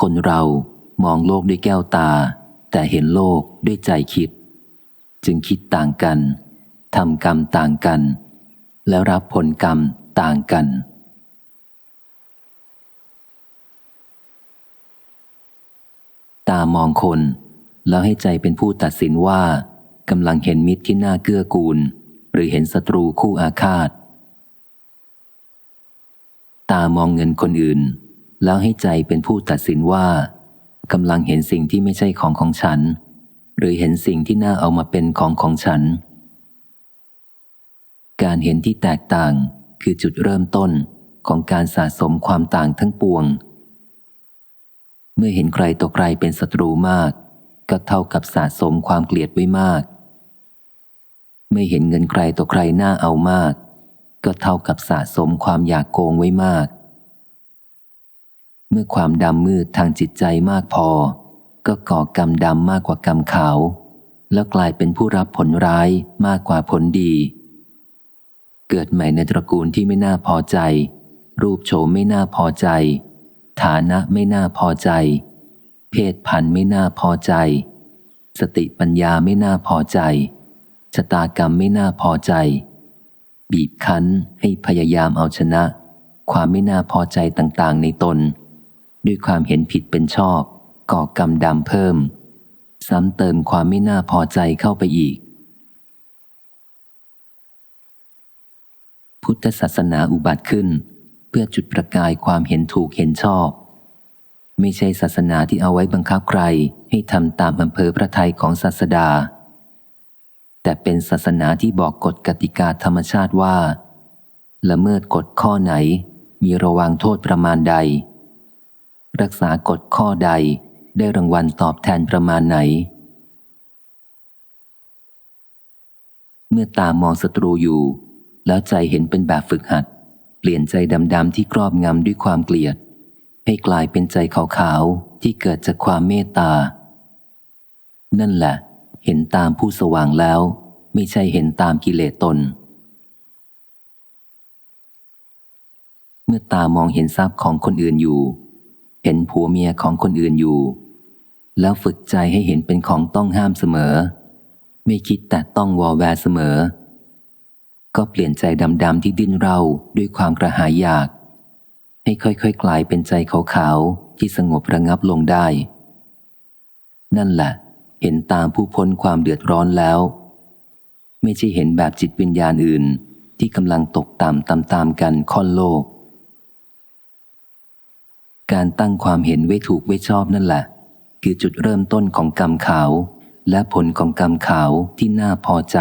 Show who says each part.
Speaker 1: คนเรามองโลกด้วยแก้วตา แต่เห็นโลกด้วยใจคิด จึงคิดต่างกันทำกรรมต่างกัน แล้วรับผลกรรมต่างกัน ตามองคน แล้วให้ใจเป็นผู้ตัดสินว่ากำลังเห็นมิตรที่น่าเกื้อกูล หรือเห็นศัตรูคู่อาฆาต ตามองเงินคนอื่น แล้วให้ใจเป็นผู้ตัดสินว่ากำลังเห็นสิ่งที่ไม่ใช่ของของฉัน หรือเห็นสิ่งที่น่าเอามาเป็นของของฉัน การเห็นที่แตกต่างคือจุดเริ่มต้นของการสะสมความต่างทั้งปวง เมื่อเห็นใครต่อใครเป็นศัตรูมาก ก็เท่ากับสะสมความเกลียดไว้มากเมื่อเห็นเงินใครต่อใครน่าเอามาก ก็เท่ากับสะสมความอยากโกงไว้มาก เมื่อความดำมืดทางจิตใจมากพอ ก็ก่อกรรมดำมากกว่ากรรมขาว แล้วกลายเป็นผู้รับผลร้ายมากกว่าผลดี เกิดใหม่ในตระกูลที่ไม่น่าพอใจ รูปโฉมไม่น่าพอใจ ฐานะไม่น่าพอใจ เพศพันธุ์ไม่น่าพอใจ สติปัญญาไม่น่าพอใจชะตากรรมไม่น่าพอใจ บีบคั้นให้พยายามเอาชนะ ความไม่น่าพอใจต่างๆในตน ด้วยความเห็นผิดเป็นชอบ ก่อกรรมดำเพิ่ม ซ้ำเติมความไม่น่าพอใจเข้าไปอีก พุทธศาสนาอุบัติขึ้น เพื่อจุดประกายความเห็นถูกเห็นชอบ ไม่ใช่ศาสนาที่เอาไว้บังคับใครให้ทำตามอำเภอพระทัยของศาสดา แต่เป็นศาสนาที่บอกกฎกติกาธรรมชาติว่า ละเมิดกฎข้อไหน มีระวังโทษประมาณใด รักษากฎข้อใดได้รางวัลตอบแทนประมาณไหน เมื่อตามองศัตรูอยู่ แล้วใจเห็นเป็นแบบฝึกหัด เปลี่ยนใจดำ ๆ ที่ครอบงำด้วยความเกลียด ให้กลายเป็นใจขาวๆ ที่เกิดจากความเมตตา นั่นแหละ เห็นตามผู้สว่างแล้ว ไม่ใช่เห็นตามกิเลสตน เมื่อตามองเห็นทรัพย์ของคนอื่นอยู่ เห็นผัวเมียของคนอื่นอยู่ แล้วฝึกใจให้เห็นเป็นของต้องห้ามเสมอ ไม่คิดแต่ต้องวอแวร์เสมอ ก็เปลี่ยนใจดำๆที่ดิ้นเราด้วยความกระหายอยาก ให้ค่อยๆ กลายเป็นใจขาวๆที่สงบระงับลงได้ นั่นแหละ เห็นตามผู้พ้นความเดือดร้อนแล้ว ไม่ใช่เห็นแบบจิตวิญญาณอื่นที่กำลังตกต่ำตามๆกันค่อนโลก การตั้งความเห็นไว้ถูกไว้ชอบนั่นแหละ คือจุดเริ่มต้นของกรรมขาว และผลของกรรมขาวที่น่าพอใจ